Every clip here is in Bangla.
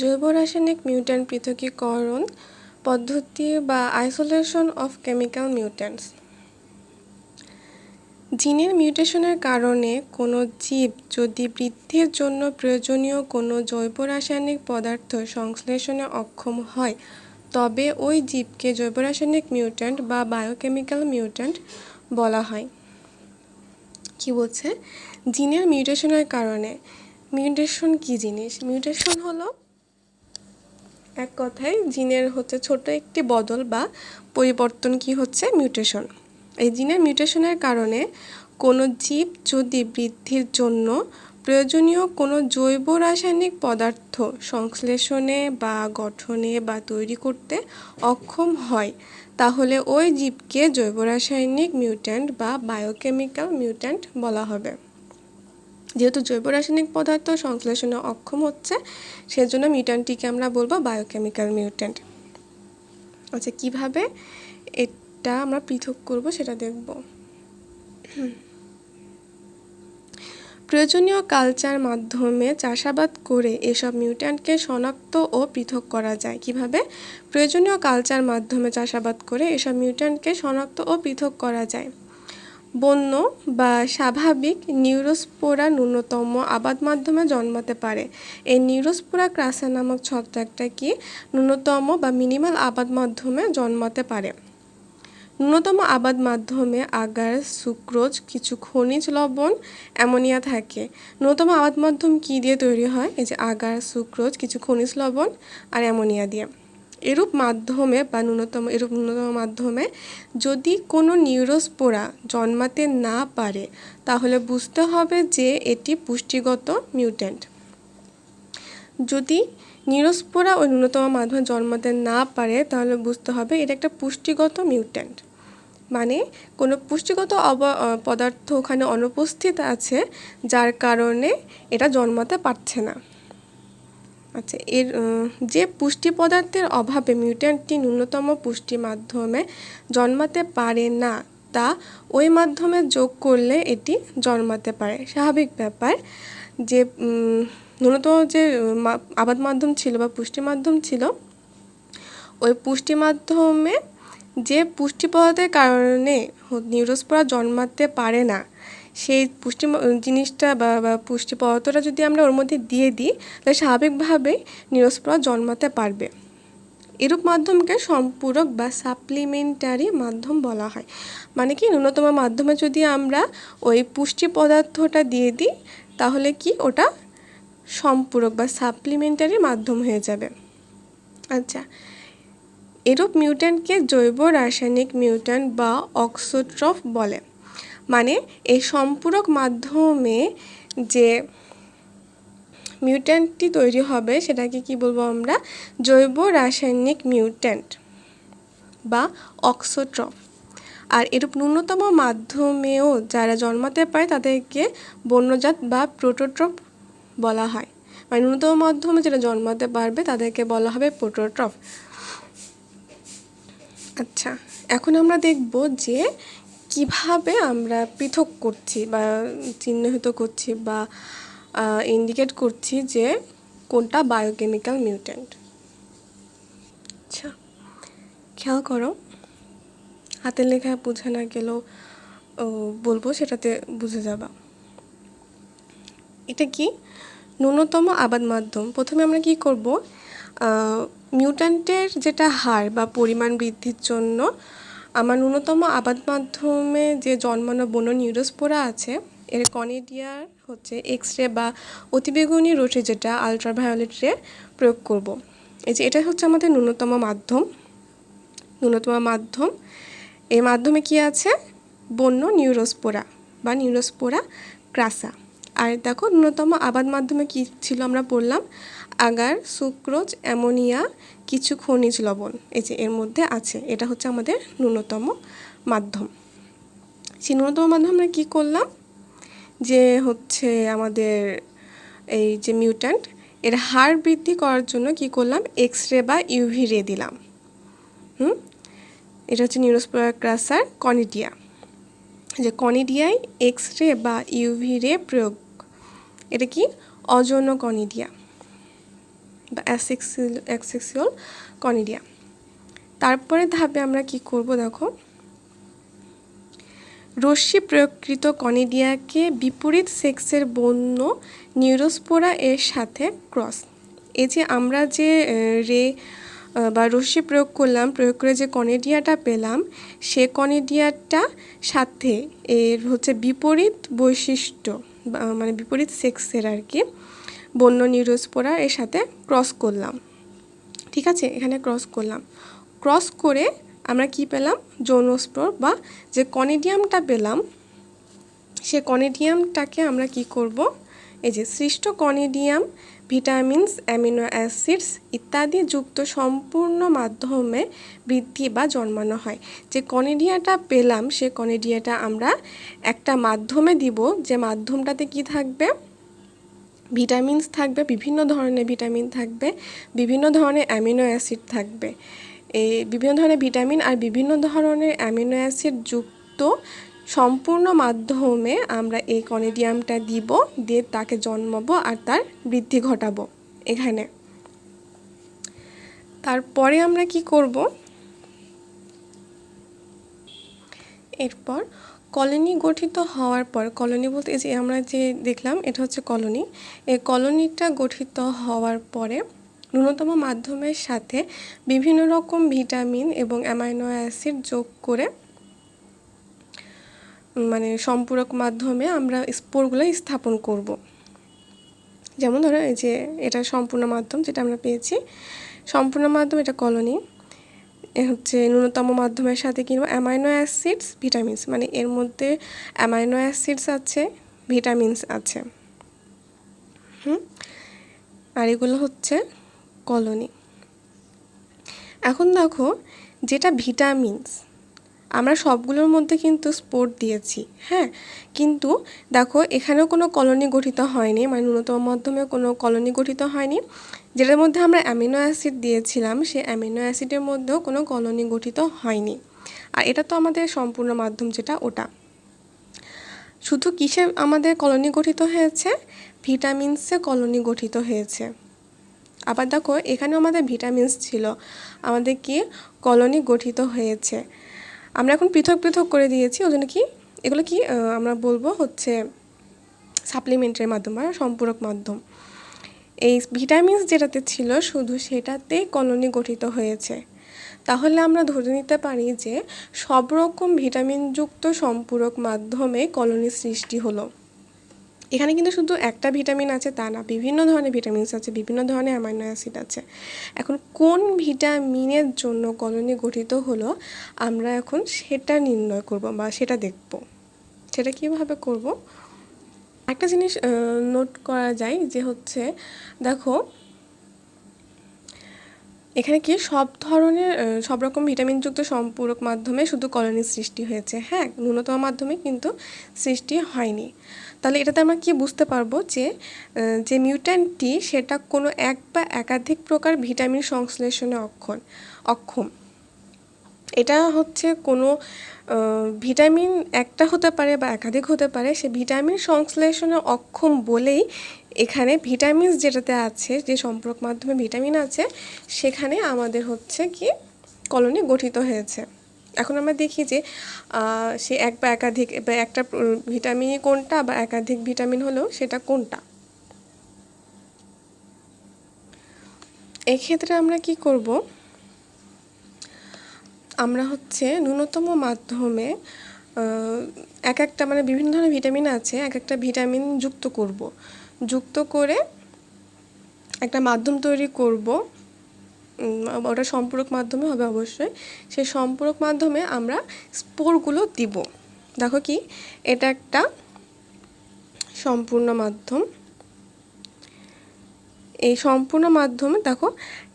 জৈব রাসায়নিক মিউট্যান্ট পৃথকীকরণ পদ্ধতি বা আইসোলেশন অফ কেমিক্যাল মিউট্যান্টস জিনের মিউটেশনের কারণে কোনো জীব যদি বৃদ্ধির জন্য প্রয়োজনীয় কোনো জৈব রাসায়নিক পদার্থ সংশ্লেষণে অক্ষম হয়, তবে ওই জীবকে জৈব রাসায়নিক মিউট্যান্ট বা বায়োকেমিক্যাল মিউট্যান্ট বলা হয়। কি বলছে? জিনের মিউটেশনের কারণে। মিউটেশন কি জিনিস? মিউটেশন হলো এক কথায় জিনের হচ্ছে ছোট একটি বদল বা পরিবর্তন কি হচ্ছে? মিউটেশন এই জিনের মিউটেশনের কারণে কোনো জীব যদি বৃদ্ধির জন্য প্রয়োজনীয় কোনো জৈব রাসায়নিক পদার্থ সংশ্লেষণে বা গঠনে বা তৈরি করতে অক্ষম হয়, তাহলে ওই জীবকে জৈব রাসায়নিক মিউট্যান্ট বা বায়োকেমিক্যাল মিউট্যান্ট বলা হবে। যেহেতু জৈব রাসায়নিক পদার্থ সংশ্লেষণে অক্ষম হচ্ছে, সেজন্য মিউট্যান্টটিকে আমরা বলব বায়োকেমিক্যাল মিউট্যান্ট আচ্ছা কীভাবে এটা আমরা পৃথক করব সেটা দেখব। প্রয়োজনীয় কালচার মাধ্যমে চাষাবাদ করে এসব মিউট্যান্টকে শনাক্ত ও পৃথক করা যায়। কীভাবে? প্রয়োজনীয় কালচার মাধ্যমে চাষাবাদ করে এসব মিউট্যান্টকে শনাক্ত ও পৃথক করা যায়। বন্য বা স্বাভাবিক নিউরোস্পোরা ন্যূনতম আবাদ মাধ্যমে জন্মাতে পারে। এই নিউরোস্পোরা ক্রাসা নামক ছত্রাকটা কি ন্যূনতম বা মিনিমাল আবাদ মাধ্যমে জন্মাতে পারে? ন্যূনতম আবাদ মাধ্যমে আগার, সুক্রোজ, কিছু খনিজ লবণ, অ্যামোনিয়া থাকে। ন্যূনতম আবাদ মাধ্যম কী দিয়ে তৈরি হয়? এই যে আগার, সুক্রোজ, কিছু খনিজ লবণ আর অ্যামোনিয়া দিয়ে। এরূপ মাধ্যমে বা ন্যূনতম, এরূপ ন্যূনতম মাধ্যমে যদি কোনো নিউরোস্পোরা জন্মাতে না পারে, তাহলে বুঝতে হবে যে এটি পুষ্টিগত মিউট্যান্ট। যদি নিউরোস্পোরা ওই ন্যূনতম মাধ্যমে জন্মাতে না পারে, তাহলে বুঝতে হবে এটা একটা পুষ্টিগত মিউট্যান্ট। মানে কোনো পুষ্টিগত অব পদার্থ ওখানে অনুপস্থিত আছে, যার কারণে এটা জন্মাতে পারছে না। আচ্ছা এর যে পুষ্টি পদার্থের অভাবে মিউট্যান্টটি ন্যূনতম পুষ্টি মাধ্যমে জন্মাতে পারে না, তা ওই মাধ্যমে যোগ করলে এটি জন্মাতে পারে। স্বাভাবিক ব্যাপার যে ন্যূনতম যে আবাদ মাধ্যম ছিল বা পুষ্টি মাধ্যম ছিল, ওই পুষ্টি মাধ্যমে যে পুষ্টি পদার্থের কারণে নিউরোস্পোরা জন্মাতে পারে না সেই পুষ্টি জিনিসটা বা বা পুষ্টি পদার্থটা যদি আমরা ওর মধ্যে দিয়ে দিই, তাহলে স্বাভাবিকভাবেই নিউরোস্পোরা জন্মাতে পারবে। এরূপ মাধ্যমকে সম্পূরক বা সাপ্লিমেন্টারি মাধ্যম বলা হয়। মানে কি? ন্যূনতম মাধ্যমে যদি আমরা ওই পুষ্টি পদার্থটা দিয়ে দিই, তাহলে কি ওটা সম্পূরক বা সাপ্লিমেন্টারি মাধ্যম হয়ে যাবে। আচ্ছা। এরূপ মিউট্যান্টকে জৈব রাসায়নিক মিউট্যান্ট বা অক্সোট্রফ বলে। মানে এই সম্পূরক মাধ্যমে যে মিউট্যান্টটি তৈরি হবে, সেটাকে কি বলব আমরা? জৈব রাসায়নিক মিউট্যান্ট বা অক্সোট্রফ আর এরূপ ন্যূনতম মাধ্যমেও যারা জন্মাতে পারে, তাদেরকে বন্যজাত বা প্রোটোট্রপ বলা হয়। মানে ন্যূনতম মাধ্যমে যেটা জন্মাতে পারবে, তাদেরকে বলা হবে প্রোটোট্রপ। আচ্ছা এখন আমরা দেখব যে কীভাবে আমরা পৃথক করছি বা চিহ্নিত করছি বা ইন্ডিকেট করছি যে কোনটা বায়োকেমিক্যাল মিউট্যান্ট আচ্ছা খেয়াল করো। হাতের লেখা বোঝা না গেলেও বলব সেটাতে বুঝে যাবা। এটা কি? ন্যূনতম আবাদ মাধ্যম। প্রথমে আমরা কি করব? মিউট্যান্টের যেটা হার বা পরিমাণ বৃদ্ধির জন্য আমার ন্যূনতম আবাদ মাধ্যমে যে জন্মানো বন্য নিউরোস্পোরা আছে, এর কনেডিয়ার হচ্ছে এক্স রে বা অতিবেগুনি রশ্মি যেটা আলট্রাভায়োলেট রে প্রয়োগ করব। এই যে এটা হচ্ছে আমাদের ন্যূনতম মাধ্যম। ন্যূনতম মাধ্যম। এই মাধ্যমে কি আছে? বন্য নিউরোস্পোরা বা নিউরোস্পোরা ক্রাসা। আর দেখো ন্যূনতম আবাদ মাধ্যমে কি ছিল আমরা পড়লাম আগার, সুক্রোজ, অ্যামোনিয়া, কিছু খনিজ লবণ, এই যে এর মধ্যে আছে। এটা হচ্ছে আমাদের ন্যূনতম মাধ্যম। সেই ন্যূনতম মাধ্যম আমরা কী করলাম? যে হচ্ছে আমাদের এই যে মিউট্যান্ট, এর হার বৃদ্ধি করার জন্য কি করলাম? এক্স রে বা ইউভি রে দিলাম। হুম? এটা হচ্ছে নিউরোস্পোরাক্রাসার কনিডিয়া। যে কনিডিয়ায় এক্স রে বা ইউভি রে প্রয়োগ। এটা কি? অযৌন কনিডিয়া। বা অ্যাসেক্সিল কনিডিয়া। তারপরে ধাপে আমরা কি করব দেখো? রশ্মি প্রয়োগকৃত কনিডিয়াকে বিপরীত সেক্সের বন্য নিউরোস্পোরা এর সাথে ক্রস। এই যে আমরা যে রে বা রশ্মি প্রয়োগ করলাম, প্রয়োগ করে যে কনেডিয়াটা পেলাম, সে কনেডিয়াটা সাথে এর হচ্ছে বিপরীত বৈশিষ্ট্য মানে বিপরীত সেক্সের আর কি বন্য নিউরোস্পোরা এর সাথে ক্রস করলাম। ঠিক আছে? এখানে ক্রস করলাম। ক্রস করে আমরা কি পেলাম? যৌনস্পোর বা যে কনেডিয়ামটা পেলাম, সে কনেডিয়ামটাকে আমরা কি করব? এই যে সৃষ্ট কনেডিয়াম, ভিটামিনস, অ্যামিনো অ্যাসিডস ইত্যাদি যুক্ত সম্পূর্ণ মাধ্যমে বৃদ্ধি বা জন্মানো হয়। যে কনেডিয়াটা পেলাম, সে কনেডিয়াটা আমরা একটা মাধ্যমে দিব, যে মাধ্যমটাতে কি থাকবে? ভিটামিনস থাকবে, বিভিন্ন ধরনের ভিটামিন থাকবে, বিভিন্ন ধরনের অ্যামিনো অ্যাসিড থাকবে। এই বিভিন্ন ধরনের ভিটামিন আর বিভিন্ন ধরনের অ্যামিনো অ্যাসিড যুক্ত সম্পূর্ণ মাধ্যমে আমরা এই কনেডিয়ামটা দিব, দিয়ে তাকে জন্মাবো আর তার বৃদ্ধি ঘটাবো। এখানে। তারপরে আমরা কি করব? এরপর কলোনি গঠিত হওয়ার পর, কলোনি বলতে যে আমরা যে দেখলাম, এটা হচ্ছে কলোনি। এই কলোনিটা গঠিত হওয়ার পরে ন্যূনতম মাধ্যমের সাথে বিভিন্ন রকম ভিটামিন এবং অ্যামাইনো অ্যাসিড যোগ করে মানে সম্পূরক মাধ্যমে আমরা স্পোরগুলো স্থাপন করব। যেমন ধরো এই যে এটা সম্পূর্ণ মাধ্যম যেটা আমরা পেয়েছি, সম্পূর্ণ মাধ্যম এটা কলোনি। হচ্ছে ন্যূনতম মাধ্যমের সাথে কিংবা অ্যামাইনো অ্যাসিডস, ভিটামিনস মানে এর মধ্যে অ্যামাইনো অ্যাসিডস আছে, ভিটামিনস আছে। হুম? আর এগুলো হচ্ছে কলোনি। এখন দেখো যেটা ভিটামিনস, আমরা সবগুলোর মধ্যে কিন্তু স্পোর্ট দিয়েছি হ্যাঁ? কিন্তু দেখো এখানেও কোনো কলোনি গঠিত হয়নি মানে ন্যূনতম মাধ্যমে কোনো কলোনি গঠিত হয়নি। যেটার মধ্যে আমরা অ্যামিনো অ্যাসিড দিয়েছিলাম সে অ্যামিনো অ্যাসিডের মধ্যেও কোনো কলোনি গঠিত হয়নি। আর এটা তো আমাদের সম্পূর্ণ মাধ্যম যেটা ওটা। শুধু কিসে আমাদের কলোনি গঠিত হয়েছে? ভিটামিনসে কলোনি গঠিত হয়েছে। আবার দেখো, এখানেও আমাদের ভিটামিনস ছিল। আমাদের কি? কলোনি গঠিত হয়েছে। আমরা এখন পৃথক পৃথক করে দিয়েছি, ওই জন্য কি? এগুলো কি আমরা বলব হচ্ছে সাপ্লিমেন্টের মাধ্যম বা সম্পূরক মাধ্যম। এই ভিটামিনস যেটাতে ছিল শুধু সেটাতে কলোনি গঠিত হয়েছে। তাহলে আমরা ধরে নিতে পারি যে সব রকম ভিটামিনযুক্ত সম্পূরক মাধ্যমে কলোনি সৃষ্টি হলো। এখানে কিন্তু শুধু একটা ভিটামিন আছে, তা না, বিভিন্ন ধরনের ভিটামিনস আছে, বিভিন্ন ধরনের অ্যামাইনো অ্যাসিড আছে। এখন কোন ভিটামিনের জন্য কলোনি গঠিত হলো, আমরা এখন সেটা নির্ণয় করব বা সেটা দেখব। সেটা কীভাবে করব? একটা জিনিস নোট করা যায় যে হচ্ছে, দেখো, এখানে কি সব ধরনের সব রকম ভিটামিনযুক্ত সম্পূরক মাধ্যমে শুধু কলোনি সৃষ্টি হয়েছে। হ্যাঁ ন্যূনতম মাধ্যমে কিন্তু সৃষ্টি হয়নি। তাহলে এটাতে আমরা কি বুঝতে পারব যে যে মিউট্যান্টটি সেটা কোনো এক বা একাধিক প্রকার ভিটামিন সংশ্লেষণে অক্ষম অক্ষম। এটা হচ্ছে কোনো ভিটামিন একটা হতে পারে বা একাধিক হতে পারে, সে ভিটামিন সংশ্লেষণে অক্ষম বলেই এখানে ভিটামিনস যেটাতে আছে, যে সম্পর্ক মাধ্যমে ভিটামিন আছে, সেখানে আমাদের হচ্ছে কি কলোনি গঠিত হয়েছে। এখন আমরা দেখি যে সে এক বা একাধিক, বা একটা ভিটামিনই কোনটা বা একাধিক ভিটামিন হলেও সেটা কোনটা? এক্ষেত্রে আমরা কি করব? আমরা হচ্ছে ন্যূনতম মাধ্যমে এক একটা মানে বিভিন্ন ধরনের ভিটামিন আছে, এক একটা ভিটামিন যুক্ত করব। যুক্ত করে একটা মাধ্যম তৈরি করব। ওটা সম্পূরক মাধ্যমে হবে অবশ্যই। সেই সম্পূরক মাধ্যমে আমরা স্পোরগুলো দিব। দেখো কি? এটা একটা সম্পূর্ণ মাধ্যম। এই সম্পূর্ণ মাধ্যমে, দেখো,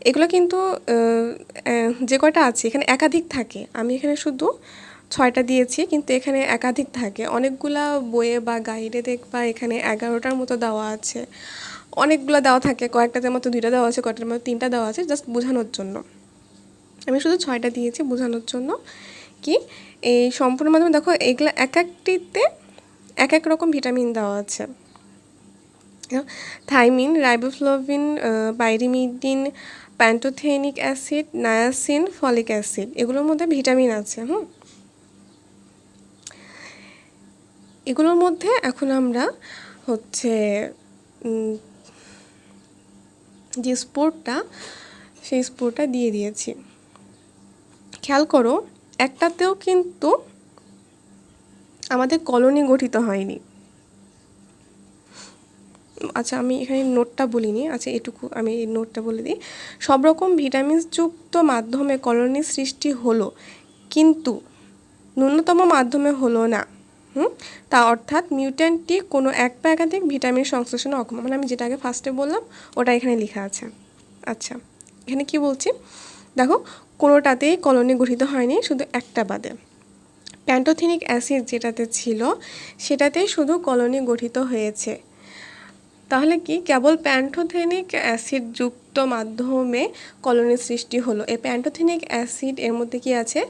এগুলো কিন্তু যে কয়টা আছে, এখানে একাধিক থাকে। আমি এখানে শুধু ছয়টা দিয়েছি, কিন্তু এখানে একাধিক থাকে। অনেকগুলা বইয়ে বা গাইডে দেখবা এখানে এগারোটার মতো দেওয়া আছে। অনেকগুলো দেওয়া থাকে, কয়েকটাতে মতো দুইটা দেওয়া আছে কয়েকটার মতো তিনটা দেওয়া আছে জাস্ট বোঝানোর জন্য। আমি শুধু ছয়টা দিয়েছি বোঝানোর জন্য। কি? এই সম্পূর্ণ মাধ্যমে, দেখো, এগুলো এক একটিতে এক এক রকম ভিটামিন দেওয়া আছে। Thiamine, riboflavin pyrimidine pantothenic acid, niacin, folic acid. এগুলোর মধ্যে ভিটামিন আছে, হুম? এগুলোর মধ্যে এখন আমরা হচ্ছে যে স্পোর্টটা সেই স্পোর্টটা দিয়ে দিয়েছি। খেয়াল করো, একটাতেও কিন্তু আমাদের কলোনি গঠিত হয়নি। আচ্ছা আমি এখানে নোটটা বলিনি। আচ্ছা এটুকু আমি এই নোটটা বলে দিই। সব রকম ভিটামিনযুক্ত মাধ্যমে কলোনি সৃষ্টি হলো, কিন্তু ন্যূনতম মাধ্যমে হলো না। হুম? তা অর্থাৎ মিউট্যান্টটি কোনো এক বা একাধিক ভিটামিন সংশ্লেষণে অক্ষম মানে আমি যেটা আগে ফার্স্টে বললাম, ওটা এখানে লেখা আছে। আচ্ছা এখানে কি বলছি? দেখো, কোনোটাতেই কলোনি গঠিত হয়নি, শুধু একটা বাদে। প্যান্টোথিনিক অ্যাসিড যেটাতে ছিল, সেটাতেই শুধু কলোনি গঠিত হয়েছে। তাহলে কি কেবল প্যান্টোথেনিক অ্যাসিড যুক্ত মাধ্যমে কলোনির সৃষ্টি হলো? এই প্যান্টোথেনিক অ্যাসিড এর মধ্যে কি আছে?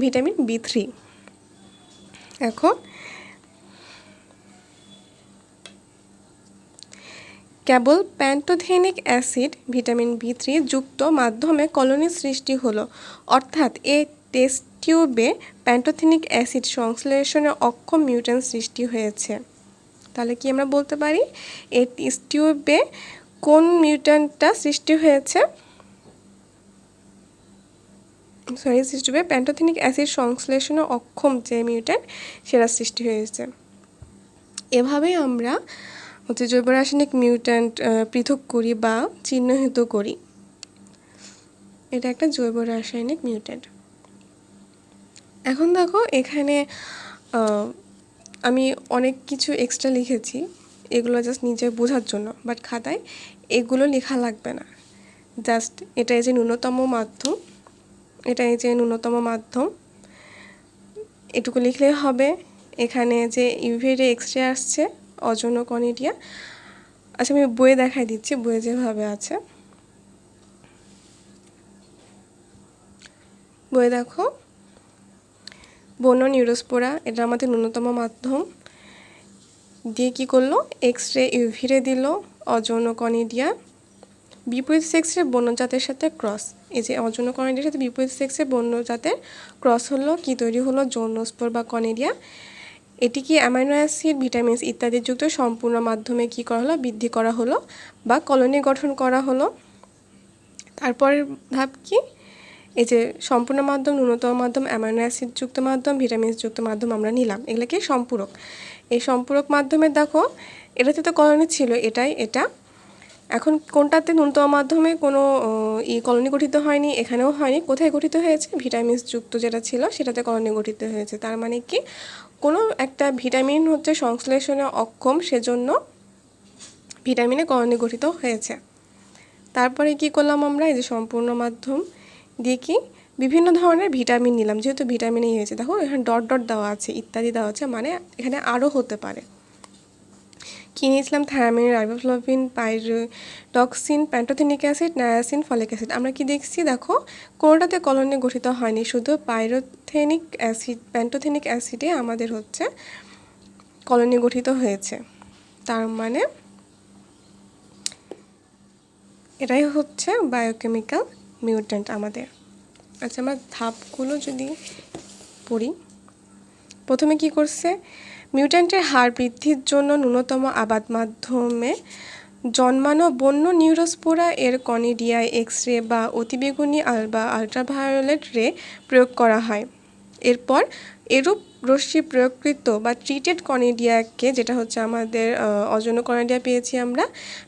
ভিটামিন বি থ্রি এখন কেবল pantothenic acid vitamin B three যুক্ত মাধ্যমে কলোনির সৃষ্টি হলো। অর্থাৎ এ টেস্ট টিউবে প্যান্টোথেনিক অ্যাসিড সংশ্লেষণে অক্ষম মিউটেন্ট সৃষ্টি হয়েছে। তাহলে কি আমরা বলতে পারি? এই টিউবে কোন মিউটেন্টটা সৃষ্টি হয়েছে? সরি সৃষ্টি হবে প্যান্টোথেনিক অ্যাসিড সংশ্লেষণে অক্ষম যে মিউটেন্ট সেটা সৃষ্টি হয়েছে। এভাবেই আমরা হচ্ছে জৈব রাসায়নিক মিউট্যান্ট পৃথক করি বা চিহ্নিত করি। এটা একটা জৈব রাসায়নিক মিউট্যান্ট। এখন দেখো এখানে আমি অনেক কিছু এক্সট্রা লিখেছি, এগুলো জাস্ট নিজে বোঝার জন্য। বাট খাতায় এগুলো লেখা লাগবে না। জাস্ট এটাই যে ন্যূনতম মাধ্যম এটাই যে ন্যূনতম মাধ্যম, এটুকু লিখলেই হবে। এখানে যে ইউভি এক্সরে আসছে অজন কনিডিয়া আচ্ছা আমি বইয়ে দেখাই দিচ্ছি, বইয়ে যেভাবে আছে। বইয়ে দেখো। বন্য নিউরোস্পোরা, এটা আমাদের ন্যূনতম মাধ্যম। দিয়ে কি করল? এক্স রে ইউভিরে দিল অজন কনিডিয়া বিপরীত সেক্সের বন্যজাতের সাথে ক্রস এই যে অজন কনিডিয়ার সাথে বিপরীত সেক্সের বন্যজাতের ক্রস হলো, কি তৈরি হলো? যৌনস্পোর বা কনিডিয়া এটি কি অ্যামাইনো অ্যাসিড ভিটামিনস ইত্যাদি যুক্ত সম্পূর্ণ মাধ্যমে কি করা হলো? বৃদ্ধি করা হলো বা কলোনি গঠন করা হলো। তারপরের ধাপ কি? এই যে সম্পূর্ণ মাধ্যম, ন্যূনতম মাধ্যম, অ্যামাইনো অ্যাসিড যুক্ত মাধ্যম, ভিটামিনস যুক্ত মাধ্যম আমরা নিলাম। এগুলোকে সম্পূরক। এই সম্পূরক মাধ্যমে দেখো এটাতে তো কলোনি ছিল, এটাই এটা। এখন কোনটাতে ন্যূনতম মাধ্যমে কোনো, ই কলোনি গঠিত হয়নি, এখানেও হয়নি, কোথায় গঠিত হয়েছে? ভিটামিনস যুক্ত যেটা ছিল, সেটাতে কলোনি গঠিত হয়েছে। তার মানে কি, কোনো একটা ভিটামিন হচ্ছে সংশ্লেষণে অক্ষম, সেজন্য ভিটামিনে কলোনি গঠিত হয়েছে। তারপরে কি করলাম আমরা, এই যে সম্পূর্ণ মাধ্যম দিয়ে কি বিভিন্ন ধরনের ভিটামিন নিলাম। যেহেতু ভিটামিনই হয়েছে, দেখো এখানে ডট ডট দেওয়া আছে, ইত্যাদি দেওয়া আছে মানে এখানে আরও হতে পারে। কী নিয়েছিলাম? Thiamine, riboflavin, pyridoxine, pantothenic acid, niacin, folic acid. আমরা কি দেখছি? দেখো, কোনোটাতে কলোনি গঠিত হয়নি, শুধু পাইরোথেনিক অ্যাসিড, প্যান্টোথেনিক অ্যাসিডে আমাদের হচ্ছে কলোনি গঠিত হয়েছে। তার মানে এটাই হচ্ছে বায়োকেমিক্যাল মিউটেন্ট আমাদের। আচ্ছা আমরা ধাপগুলো যদি পড়ি। প্রথমে কি করছে? মিউট্যান্টের হার বৃদ্ধির জন্য ন্যূনতম আবাদ মাধ্যমে জন্মানো বন্য নিউরোস্পোরা এর কনিডিয়ায় এক্স রে বা অতিবেগুনি আল বা আলট্রাভায়োলেট রে প্রয়োগ করা হয়। এরপর এরূপ রশ্মি প্রয়োগকৃত বা ট্রিটেড কনিডিয়াকে যেটা হচ্ছে আমাদের অজন কনিডিয়া পেয়েছি আমরা,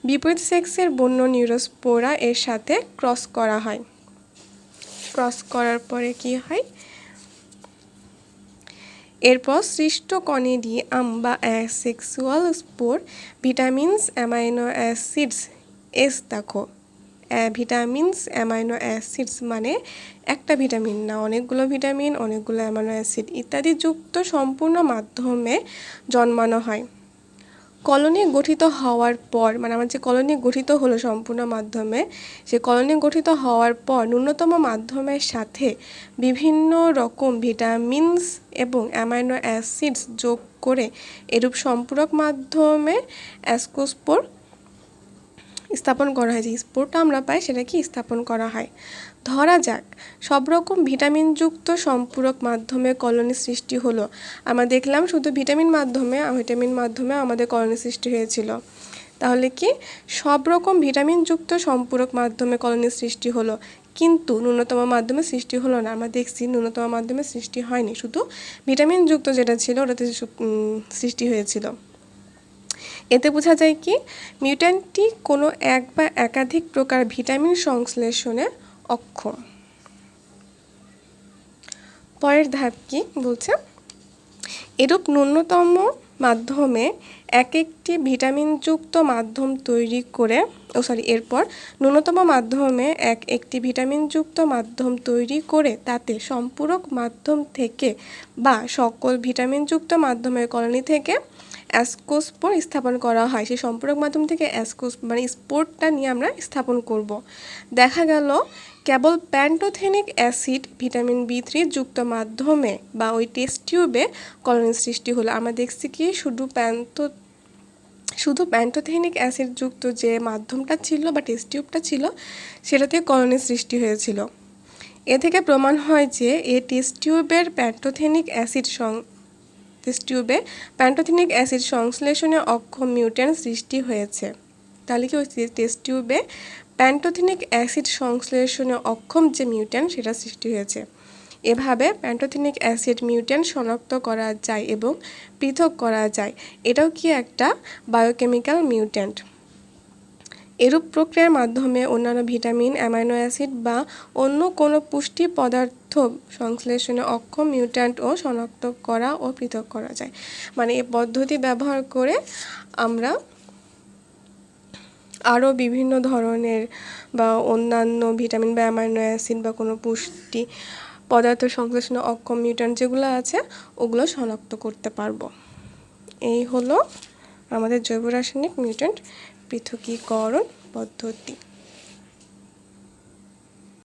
বিপরীত সেক্সের বন্য নিউরোস্পোরা এর সাথে ক্রস করা হয়। ক্রস করার পরে কি হয়? এরপর সৃষ্ট কনেডিয়াম বা sexual spore, vitamins, amino acids, S দেখো। ভিটামিনস অ্যামাইনো অ্যাসিডস মানে একটা ভিটামিন না, অনেকগুলো ভিটামিন অনেকগুলো অ্যামাইনো অ্যাসিড ইত্যাদি যুক্ত সম্পূর্ণ মাধ্যমে জন্মানো হয়। কলোনি গঠিত হওয়ার পর মানে আমার যে কলোনি গঠিত হলো সম্পূর্ণ মাধ্যমে, সে কলোনি গঠিত হওয়ার পর ন্যূনতম মাধ্যমের সাথে বিভিন্ন রকম ভিটামিনস এবং অ্যামাইনো অ্যাসিডস যোগ করে এরূপ সম্পূরক মাধ্যমে অ্যাসকোস্পোর স্থাপন করা হয় যে স্পোরটা আমরা পাই সেটা কি স্থাপন করা হয়। ধরা যাক, সব রকম ভিটামিনযুক্ত সম্পূরক মাধ্যমে কলোনি সৃষ্টি হলো। আমরা দেখলাম শুধু ভিটামিন মাধ্যমে ভিটামিন মাধ্যমে আমাদের কলোনি সৃষ্টি হয়েছিল। তাহলে কি? সব রকম ভিটামিনযুক্ত সম্পূরক মাধ্যমে কলোনি সৃষ্টি হলো। কিন্তু ন্যূনতম মাধ্যমে সৃষ্টি হলো না। আমরা দেখছি ন্যূনতম মাধ্যমে সৃষ্টি হয়নি। শুধু ভিটামিনযুক্ত যেটা ছিল, ওটাতে সৃষ্টি হয়েছিল। এতে বোঝা যায় কি? মিউট্যান্টটি কোনো এক বা একাধিক প্রকার ভিটামিন সংশ্লেষণে অক্ষম। পরের ধাপ কি? বলছে, এরূপ ন্যূনতম মাধ্যমে এক একটি ভিটামিনযুক্ত মাধ্যম তৈরি করে, ও সরি, এরপর ন্যূনতম মাধ্যমে এক, একটি ভিটামিনযুক্ত মাধ্যম তৈরি করে তাতে সম্পূরক মাধ্যম থেকে বা সকল ভিটামিনযুক্ত মাধ্যমের কলোনি থেকে অ্যাসকোস্পোর স্থাপন করা হয়। সেই সম্পূরক মাধ্যম থেকে অ্যাসকোস মানে স্পোরটা নিয়ে আমরা স্থাপন করব। দেখা গেল, কেবল pantothenic acid, vitamin B three যুক্ত মাধ্যমে বা ওই টেস্ট টিউবে কলোনি সৃষ্টি হলো। আমরা দেখছি কি, শুধু প্যান্টো শুধু প্যান্টোথেনিক অ্যাসিড যুক্ত যে মাধ্যমটা ছিল বা টেস্ট টিউবটা ছিল সেটাতে কলোনি সৃষ্টি হয়েছিল। এ থেকে প্রমাণ হয় যে এই টেস্ট টিউবের প্যান্টোথেনিক অ্যাসিড টেস্ট টিউবে প্যান্টোথিনিক অ্যাসিড সংশ্লেষণে অক্ষম মিউট্যান্ট সৃষ্টি হয়েছে। তাহলে কি হচ্ছে টেস্ট টিউবে প্যান্টোথিনিক অ্যাসিড সংশ্লেষণে অক্ষম যে মিউট্যান্ট সেটা সৃষ্টি হয়েছে। এভাবে প্যান্টোথিনিক অ্যাসিড মিউট্যান্ট শনাক্ত করা যায় এবং পৃথক করা যায়। এটাও কি একটা বায়োকেমিক্যাল মিউট্যান্ট এরূপ প্রক্রিয়ার মাধ্যমে অন্যান্য ভিটামিন, অ্যামাইনো অ্যাসিড বা অন্য কোনো পুষ্টি পদার্থ সংশ্লেষণে অক্ষম মিউট্যান্ট ও শনাক্ত করা ও পৃথক করা যায়। মানে এই পদ্ধতি ব্যবহার করে আমরা আরও বিভিন্ন ধরনের বা অন্যান্য ভিটামিন বা অ্যামাইনো অ্যাসিড বা কোনো পুষ্টি পদার্থ সংশ্লেষণে অক্ষম মিউট্যান্ট যেগুলো আছে, ওগুলো শনাক্ত করতে পারব। এই হলো আমাদের জৈব রাসায়নিক মিউট্যান্ট পৃথকীকরণ। পদ্ধতি।